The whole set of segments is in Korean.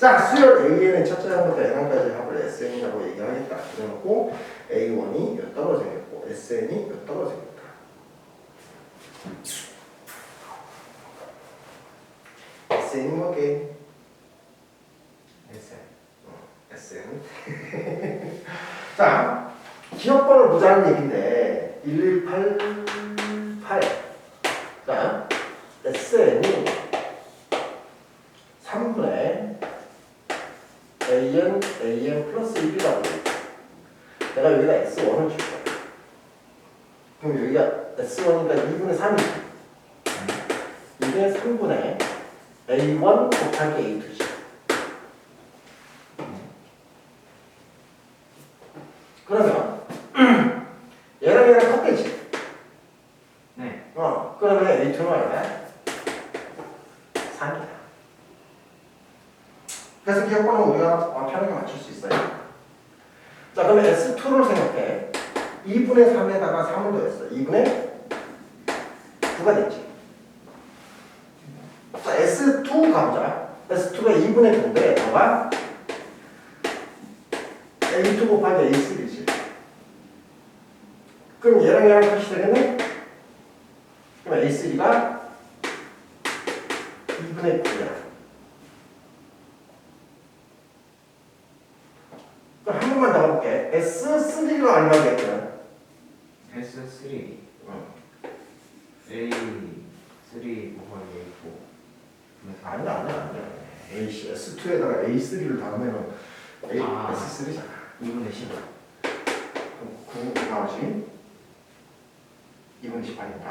자, 수열 AN의 첫째 항부터 n항까지 합을 SN이라고 얘기하겠다. 그래놓고 A1이 몇 달러 생겼고 SN이 생겼다. SN이 뭐게? SN. SN. 자, 기억번호를 보자는 얘기인데 118. 자, SN이 3분의 AN, AN 플러스 1이라고 돼. 내가 여기다 S1을 줄 거야. 그럼 여기가 S1이니까 2분의 3이지. 이게 3분의 A1 곱하기 A2지. 그러면 얘랑 얘랑 같겠지. 네. 어, 그러면 A2는 얼마야? 3이다. 그래서 기억번호 우리가 어, 편하게 맞출 수 있어요. 자, 그러면 S2를 생각해. 2분의 3에다가 3을 더했어. 2분의 9가 됐지. 자, S2 가보자. S2가 2분의 9인데, 너가 A2 곱하기 A3지. 그럼 얘랑 얘랑 같이 되겠네? 그럼 A3가 2분의 9야. 그럼 한 번만 더 가볼게. S3가 얼마겠거든? S3. 응. A 3 곱하기 A4. 아니야, 아니야, 아니야. A, S2에다가 A3를 담으면 A, 아. S3잖아. 2분의 10. 그럼 9 나오지? 2분의 18이니까.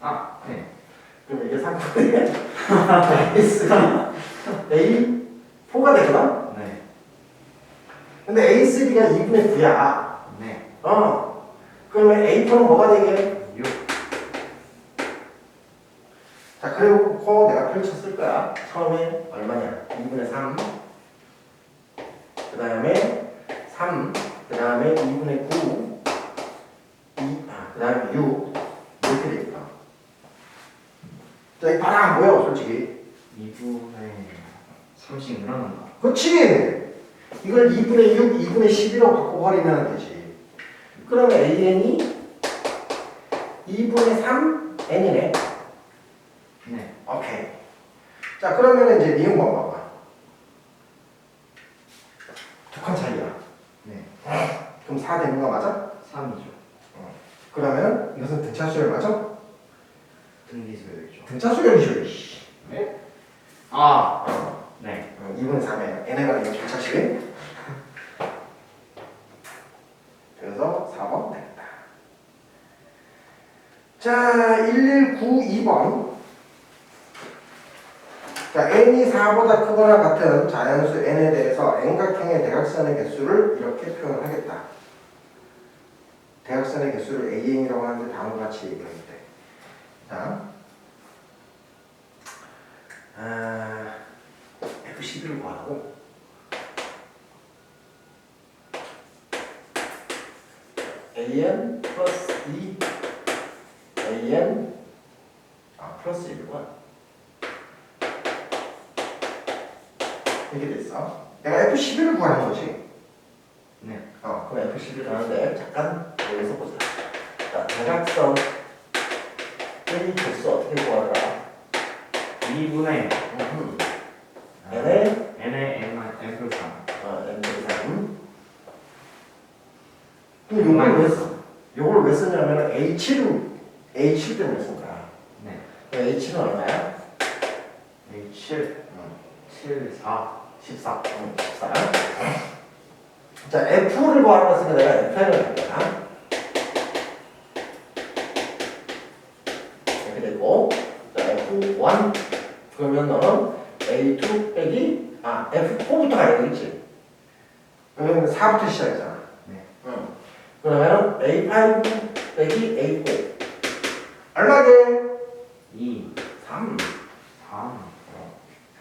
아, 네. 그럼 이게 3분의 A3, A4가 되거든? 네. 근데 A3가 2분의 9야. 네. 어. 그러면 A4는 뭐가 되게? 6. 자, 그리고 내가 펼쳤을 거야. 처음에 얼마냐? 2분의 3. 그 다음에 3. 그 다음에 2분의 9. 2. 아, 그 다음에 6. 이렇게 되겠다. 자, 이 봐라. 안 보여, 솔직히. 2분의 30 늘어난다. 그렇지. 이걸 2분의 6, 2분의 11로 바꿔버리면 되지. 그러면 AN이 2분의 3 N이네. 네. 오케이. 자, 그러면 이제 미분 방법 봐. 두 칸 차이야. 네. 그럼 4 되는 거 맞아? 3이죠. 그러면 이것은 등차 수열 맞아? 등비수열이죠. 등차 수열이죠. 네? 아, 네. 어, 2분의 3에 n에가 이거 등차식. 그래서 4번 되겠다. 자, 1192번. 자, n이 4보다 크거나 같은 자연수 n에 대해서 n각형의 대각선의 개수를 이렇게 표현하겠다. 대각선의 개수를 an이라고 하는데 다음과 같이 얘기하겠대. 자, 아, F11을 구하라고? AN 플러스 2 AN 아 플러스 1과 이렇게 됐어 내가 F11을 구하는 거지 네. 어 그럼 F11을 하는데 잠깐 여기서 보자 자 대각선 이 개수 어떻게 구하더라 2분의 음. N의 n의 n n 플러스 3. 어, M3 그럼 요걸 왜 써? 요걸 왜 쓰냐면 H를 H 때문에 쓴 거야 네. H는 얼마야? A 7. 7, 4. 14 응, 14 자 F를 구하라고 했으니까 내가 F를 할 거야 이렇게 되고 자 F1 그러면 너는 A2 빼기 아 F4부터 가야 되겠지 그러면 4부터 시작이잖아 네. 응. 그러면 A5 빼기 A4 얼마게? 2, 3 3.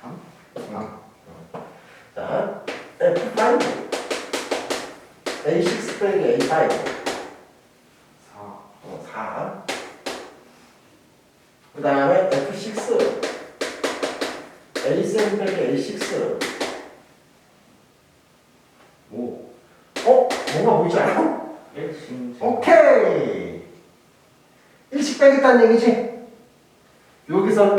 3? 응. 자 F5 A6 빼기 A5 4. 4. 그 다음에 F6 A7 빼기 A6 오. 어? 뭔가 보이지 않아? 일신. 오케이 빼겠다는 얘기지? 여기서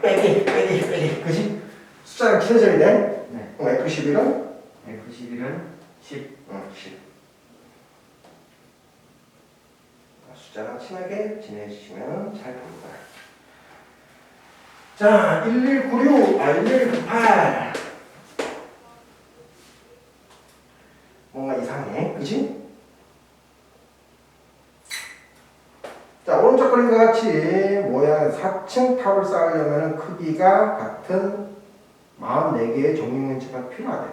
빼기 빼기 빼기 그지? 숫자랑 친해져야 돼 네. 그럼 F11은? F11은 10. 응 10. 숫자랑 친하게 지내주시면 잘 됩니다 자 1196, 아 1198 뭔가 이상해 그지? 자 오른쪽 그림과 같이 모양 4층 탑을 쌓으려면 크기가 같은 44개의 종류문체가 필요하대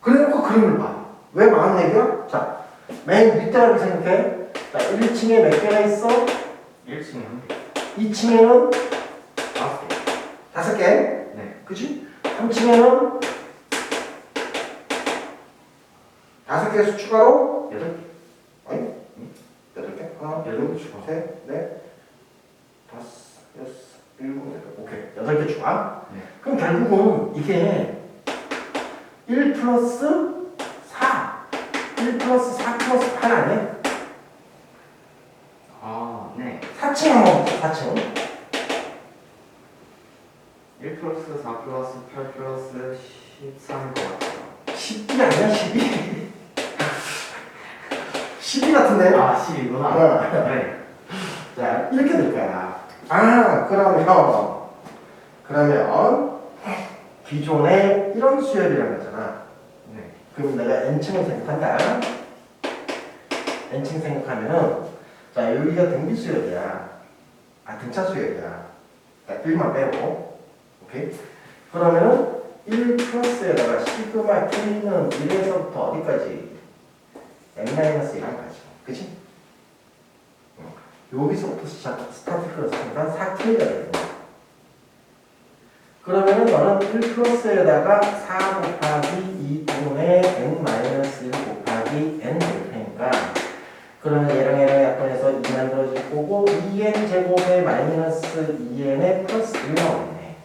그래놓고 그림을 봐. 왜 44개야? 자, 맨 밑에라고 생각해. 자, 1층에 몇 개가 있어? 1층에 한 개. 2층에는 다섯 개. 5개. 네. 그지? 3층에는 5개 수 추가로 여덟 개. 아니, 8개? 하나, 여덟 둘, 개 추가. 셋, 넷, 다섯, 여섯, 일곱, 여덟. 오케이. 8개 추가. 네. 그럼 결국은 이게 1 플러스 4, 1 플러스 4 플러스 8 아니야? 아, 네. 4층 한번 보자, 4층. 1 플러스 4 플러스 8 플러스 13일 것 같아요. 10이 아니야, 12? 12 같은데? 아, 10이구나. 어. 네. 자, 이렇게 될 거야. 아, 그러면, 그러면, 기존에 이런 수열이라고 했잖아. 네. 그럼 내가 n층을 생각한다. n층 생각하면은, 자, 여기가 등비 수열이야. 아, 등차 수열이야. 자, 1만 빼고. 오케이? 그러면은, 1 플러스에다가 시그마 k는 1에서부터 어디까지? n-1까지. 그치? 어, 여기서부터 시작, 스타트 클러스니까 4k가 되겠네. 그러면은 너는 1 플러스에다가 4 곱하기 2분의 n-1 곱하기 n 될 테니까 그러면 얘랑 얘랑 약분해서 2 만들어질 거고 2n 제곱에 마이너스 2n에 플러스 1 나오네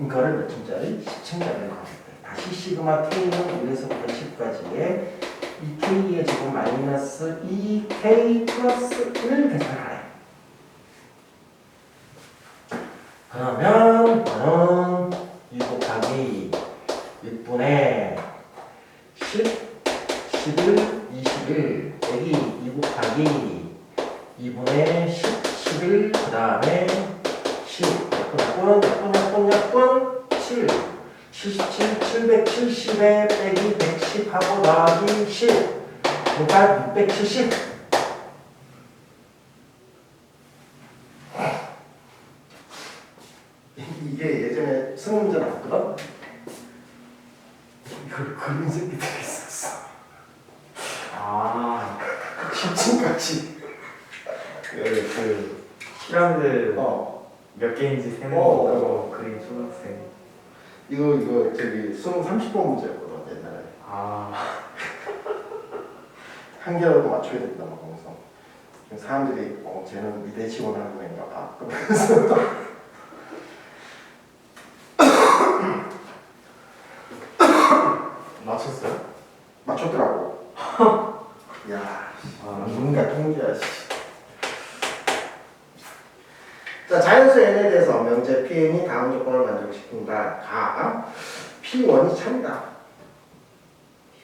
이거를 몇 층짜리? 10층짜리로 가겠다 다시 시그마 k는 1에서부터 10까지의 2k의 제곱 마이너스 2k 플러스 1 계산하래. 그러면 너는 2 곱하기 6분의 10, 11, 21 여기 2 곱하기 2분의 10, 11, 그 다음에 10 약분, 약분, 약분, 약분, 약분 7 77, 770에 빼기 110 하고 더하기 10 그러니까 670 이게 예전에 수능 문제 나왔거든? 이걸 그린 새끼들이 있었어. 아, 10층까지. 그, 그, 피라미드 어. 몇 개인지 세는 어. 거 그거 그린 초등학생. 이거, 이거, 저기, 수능 30번 문제였거든, 옛날에. 아, 한 개라도 맞춰야 된다, 막. 지금 사람들이, 어, 쟤는 미대 지원하는 애인가 봐. 그러면서. 맞췄어요? 맞췄더라고. 야, 아, 누군가 통계야, 씨. 자, 자연수 n에 대해서 명제 pn이 다음 조건을 만족시킨다. 가 p1이 참이다.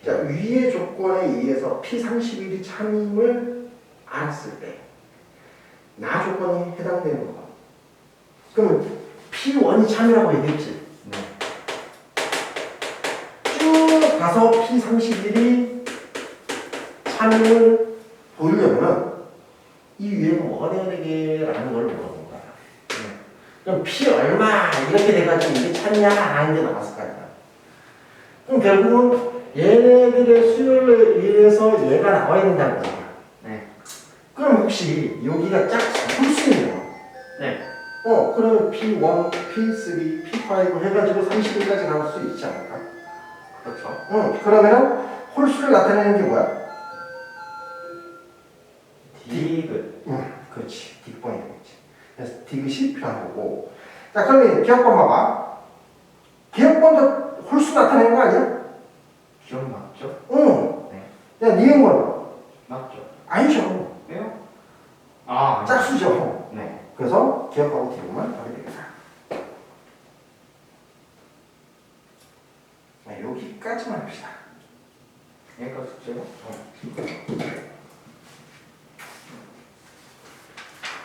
자, 위의 조건에 의해서 p31이 참임을 알았을 때, 나 조건이 해당되는 거. 그러면 p1이 참이라고 얘기했지. 네. 쭉 가서 P31이 참임을 보이려면 이 위에가 뭐가 돼야 되게라는 걸. 네. 그럼 P 얼마 이렇게 돼가지고 이게 참냐 하는 게 나왔을 거 아니야. 그럼 결국은 얘네들의 수열에 의해서 얘가 나와야 된다는 거야. 네. 그럼 혹시 여기가 짝 홀수있네요. 네. 어, 그러면 P1, P3, P5 해가지고 31까지 갈수 있지 않을까? 그렇죠. 응, 그러면은 홀수를 나타내는 게 뭐야? 디귿. 응, 그렇지. 딕번이. 그래서 딕이 필요한 거고 자, 그러면 기억번 봐봐. 기억번도 홀수 나타내는 거 아니야? 기억 맞죠? 응. 네. 야, 니은번 맞죠? 아니죠.